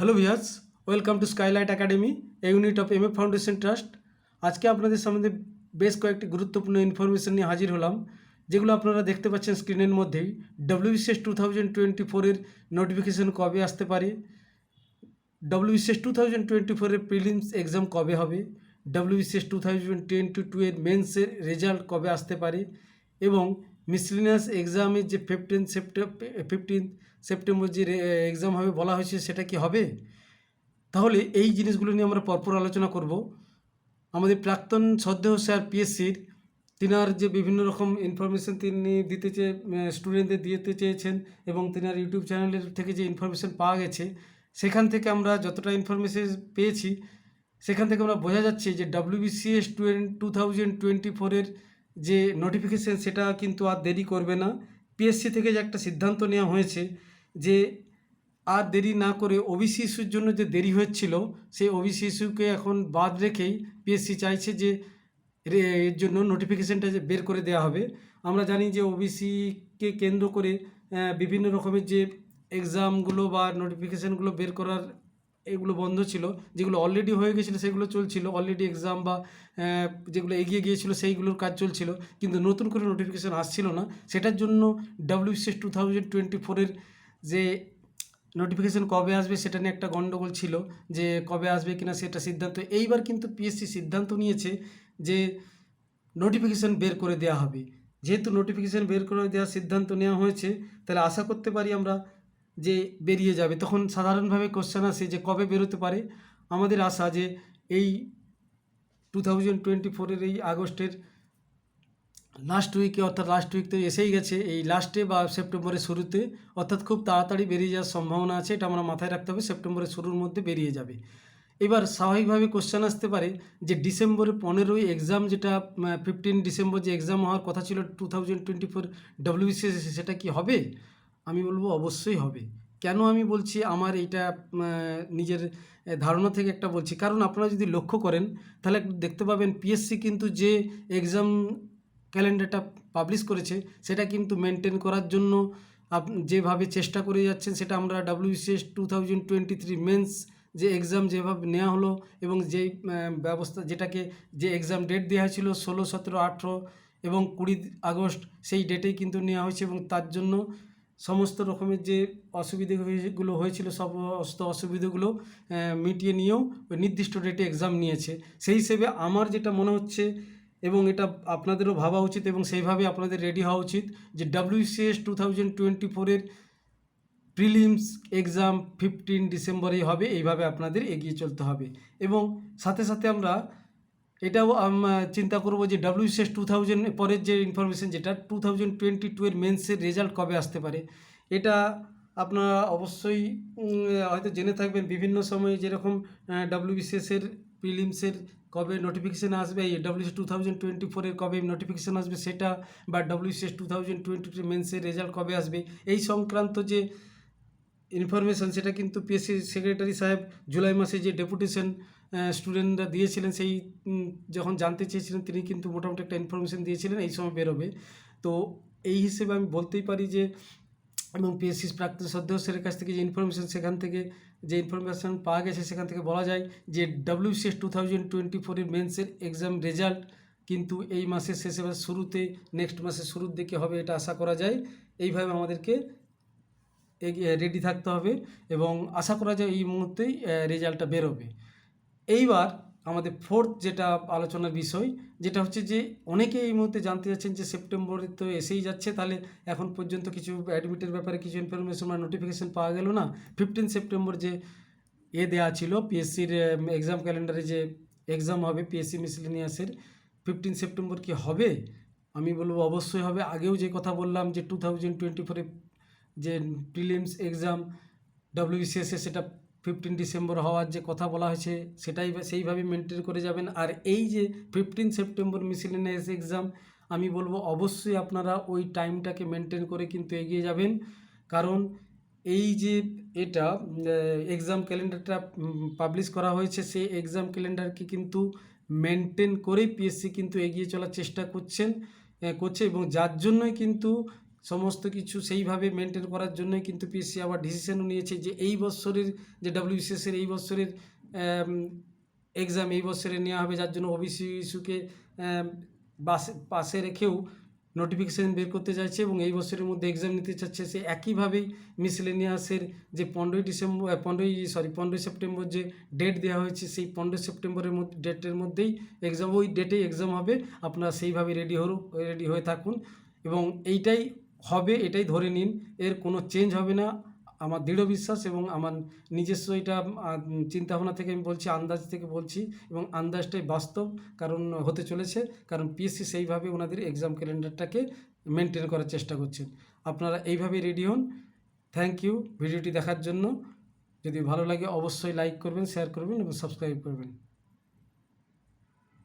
Hello viewers welcome to Skylight academy unit of M A foundation trust আজকে আপনাদের সামনে বেশ কয়েকটি গুরুত্বপূর্ণ ইনফরমেশন নিয়ে হাজির হলাম, যেগুলো আপনারা দেখতে পাচ্ছেন স্ক্রিনের মধ্যেই। ডব্লিউবিসিএস টু থাউজেন্ড টোয়েন্টি ফোরের নোটিফিকেশন কবে আসতে পারে? ডব্লিউবিসিএস টু থাউজেন্ড টোয়েন্টি ফোরের প্রিলিমস এক্সাম কবে হবে? WBCS two thousand twenty two এর মেন্সের রেজাল্ট কবে আসতে পারে? এবং মিসলিনিয়াস এক্সামের যে ফিফটিন সেপ্টেম্বর ফিফটিন সেপ্টেম্বর যে এক্সাম হবে বলা হয়েছে, সেটা কি হবে? তাহলে এই জিনিসগুলো নিয়ে আমরা পরপর আলোচনা করব। আমাদের প্রাক্তন সদ্দেহ স্যার পিএসসির তিনার যে বিভিন্ন রকম ইনফরমেশন তিনি দিতে চেয়ে স্টুডেন্টদের দিতে চেয়েছেন এবং তিনার ইউটিউব চ্যানেলের থেকে যে ইনফরমেশন পাওয়া গেছে, সেখান থেকে আমরা যতটা ইনফরমেশন পেয়েছি, সেখান থেকে আমরা বোঝা যাচ্ছে যে ডাব্লিউবিসিএস টু থাউজেন্ড টোয়েন্টি ফোরের যে নোটিফিকেশান সেটা কিন্তু আর দেরি করবে না। পিএসসি থেকে যে একটা সিদ্ধান্ত নেওয়া হয়েছে যে আর দেরি না করে ওবিসি ইস্যুর জন্য যে দেরি হচ্ছিল, সেই ওবিসি ইস্যুকে এখন বাদ রেখেই পিএসসি চাইছে যে এর জন্য নোটিফিকেশানটা যে বের করে দেওয়া হবে। আমরা জানি যে ওবিসিকে কেন্দ্র করে বিভিন্ন রকমের যে এক্সামগুলো বা নোটিফিকেশানগুলো বের করার এগুলো বন্ধ ছিল, যেগুলো অলরেডি হয়ে গেছিল সেগুলো চলছিল অলরেডি এক্সাম বা যেগুলো এগিয়ে গিয়েছিল সেইগুলোর কাজ চলছিল, কিন্তু নতুন করে নোটিফিকেশান আসছিল না। সেটার জন্য ডাব্লিউসিএস টু থাউজেন্ড টোয়েন্টি ফোরের যে নোটিফিকেশান কবে আসবে সেটা নিয়ে একটা গণ্ডগোল ছিল, যে কবে আসবে কিনা সেটা সিদ্ধান্ত। এইবার কিন্তু পিএসসি সিদ্ধান্ত নিয়েছে যে নোটিফিকেশান বের করে দেওয়া হবে। যেহেতু নোটিফিকেশান বের করে দেওয়ার সিদ্ধান্ত নেওয়া হয়েছে, তাহলে আশা করতে পারি আমরা যে বেরিয়ে যাবে। তখন সাধারণভাবে কোশ্চেন আসে যে কবে বেরোতে পারে? আমাদের আশা যে এই টু থাউজেন্ড টোয়েন্টি ফোরের এই আগস্টের লাস্ট উইকে অর্থাৎ লাস্ট উইক তো এসেই গেছে। এই লাস্টে বা সেপ্টেম্বরের শুরুতে অর্থাৎ খুব তাড়াতাড়ি বেরিয়ে যাওয়ার সম্ভাবনা আছে। এটা আমরা মাথায় রাখতে হবে। সেপ্টেম্বরের শুরুর মধ্যে বেরিয়ে যাবে। এবার স্বাভাবিকভাবে কোশ্চেন আসতে পারে যে ডিসেম্বরের পনেরোই এক্সাম যেটা ফিফটিন ডিসেম্বর যে এক্সাম হওয়ার কথা ছিল two thousand twenty four WBCS সেটা কি হবে? আমি বলব অবশ্যই হবে। কেন আমি বলছি আমার এটা নিজের ধারণা থেকে একটা বলছি? কারণ আপনারা যদি লক্ষ্য করেন, তাহলে দেখতে পাবেন পিএসসি কিন্তু যে এক্সাম ক্যালেন্ডারটা পাবলিশ করেছে, সেটা কিন্তু মেনটেন করার জন্য আপ, যেভাবে চেষ্টা করে যাচ্ছেন, সেটা আমরা WCS two thousand twenty three mains যে এক্সাম যেভাবে নেওয়া হলো এবং যেই ব্যবস্থা, যেটাকে যে এক্সাম ডেট দেওয়া হয়েছিল ষোলো, সতেরো, আঠেরো এবং কুড়ি আগস্ট, সেই ডেটেই কিন্তু নেওয়া হয়েছে এবং তার জন্য সমস্ত রকমের যে অসুবিধেগুলো হয়েছিল, সমস্ত অসুবিধেগুলো মিটিয়ে নিয়েও নির্দিষ্ট ডেটে এক্সাম নিয়েছে। সেই হিসেবে আমার যেটা মনে হচ্ছে এবং এটা আপনাদেরও ভাবা উচিত এবং সেইভাবে আপনাদের রেডি হওয়া উচিত যে ডাব্লিউসিএস টু থাউজেন্ড টোয়েন্টি ফোরের প্রিলিমস এক্সাম ফিফটিন ডিসেম্বরেই হবে, এইভাবে আপনাদের এগিয়ে চলতে হবে। এবং সাথে সাথে আমরা এটাও চিন্তা করব যে ডাব্লিউসিএস টু থাউজেন্ড পরের যে ইনফরমেশন যেটা টু থাউজেন্ড টোয়েন্টি টু এর মেন্সের রেজাল্ট কবে আসতে পারে? এটা আপনারা অবশ্যই হয়তো জেনে থাকবেন, বিভিন্ন সময়ে যেরকম ডাব্লিউবিসিএসের প্রিলিমসের কবে নোটিফিকেশান আসবে, এই ডাব্লিউসি টু থাউজেন্ড টোয়েন্টি ফোরের কবে নোটিফিকেশান আসবে সেটা, বা WCS two thousand twenty two মেন্সের result কবে আসবে, এই সংক্রান্ত যে ইনফরমেশান সেটা কিন্তু পিএসসি সেক্রেটারি সাহেব জুলাই মাসে যে ডেপুটেশন স্টুডেন্টরা দিয়েছিলেন, সেই যখন জানতে চেয়েছিলেন, তিনি কিন্তু মোটামুটি একটা ইনফরমেশান দিয়েছিলেন, এই সময় বেরোবে। তো এই হিসেবে আমি বলতেই পারি যে, এবং পিএসসি প্রাক্তন সদস্যের কাছ থেকে যে ইনফরমেশান সেখান থেকে, যে ইনফরমেশান পাওয়া গেছে, সেখান থেকে বলা যায় যে ডাব্লিউসিএস টু থাউজেন্ড টোয়েন্টি ফোরের মেন্সের এক্সাম রেজাল্ট কিন্তু এই মাসের শেষে বা শুরুতে নেক্সট মাসের শুরুর দিকে হবে এটা আশা করা যায়। এইভাবে আমাদেরকে রেডি থাকতে হবে এবং আশা করা যায় এই মুহূর্তেই রেজাল্টটা বেরোবে। এইবার আমাদের ফোর্থ যেটা আলোচনার বিষয়, যেটা হচ্ছে যে অনেকে এই মুহূর্তে জানতে চাচ্ছেন যে সেপ্টেম্বরে তো এসেই যাচ্ছে, তাহলে এখন পর্যন্ত কিছু অ্যাডমিটের ব্যাপারে কিছু ইনফরমেশন বা নোটিফিকেশান পাওয়া গেল না? ফিফটিন সেপ্টেম্বর যে এ দেওয়া ছিল পিএসসির এক্সাম ক্যালেন্ডারে যে এক্সাম হবে পিএসসি মিসলিনিয়াসের ফিফটিন সেপ্টেম্বর কি হবে? আমি বলব অবশ্যই হবে। আগেও যে কথা বললাম যে টু থাউজেন্ড টোয়েন্টি ফোরে যে প্রিলিমস এক্সাম ডব্লিউবিসিএসে সেটা ফিফটিন ডিসেম্বর হওয়ার যে কথা বলা হয়েছে, সেটাই সেইভাবে মেনটেন করে যাবেন। আর এই যে ফিফটিন সেপ্টেম্বর মিসিলিনিয়াস এক্সাম আমি বলব অবশ্যই আপনারা ওই টাইমটাকে মেনটেন করে কিন্তু এগিয়ে যাবেন। কারণ এই যে এটা এক্সাম ক্যালেন্ডারটা পাবলিশ করা হয়েছে, সেই এক্সাম ক্যালেন্ডারকে কিন্তু মেনটেন করেই পিএসসি কিন্তু এগিয়ে চলার চেষ্টা করছেন করছে এবং যার জন্যই কিন্তু সমস্ত কিছু সেইভাবে মেনটেন করার জন্যই কিন্তু পিএসসি আবার ডিসিশনও নিয়েছে যে এই বছরের যে ডাব্লিউবিসিএসের এই বছরের এক্সাম এই বছরে নেওয়া হবে, যার জন্য ওবিসি ইস্যুকে বাসে, পাশে রেখেও নোটিফিকেশান বের করতে চাইছে এবং এই বছরের মধ্যে এক্সাম নিতে চাচ্ছে। সে একইভাবেই মিসলেনিয়াসের যে পনেরোই ডিসেম্বর পনেরোই সরি পনেরোই সেপ্টেম্বর যে ডেট দেওয়া হয়েছে, সেই পনেরোই সেপ্টেম্বরের মধ্যে ডেটের মধ্যেই এক্সাম ওই ডেটেই এক্সাম হবে। আপনারা সেইভাবে রেডি হন রেডি হয়ে থাকুন এবং এইটাই হবে, এটাই ধরে নিন। এর কোনো চেঞ্জ হবে না। আমার দৃঢ় বিশ্বাস এবং আমার নিজস্ব এটা চিন্তাভাবনা থেকে আমি বলছি, আন্দাজ থেকে বলছি এবং আন্দাজটাই বাস্তব কারণ হতে চলেছে। কারণ পিএসসি সেইভাবে ওনাদের এক্সাম ক্যালেন্ডারটাকে মেনটেন করার চেষ্টা করছেন। আপনারা এইভাবেই রেডি হন। থ্যাংক ইউ ভিডিওটি দেখার জন্য। যদি ভালো লাগে অবশ্যই লাইক করবেন শেয়ার করবেন এবং সাবস্ক্রাইব করবেন।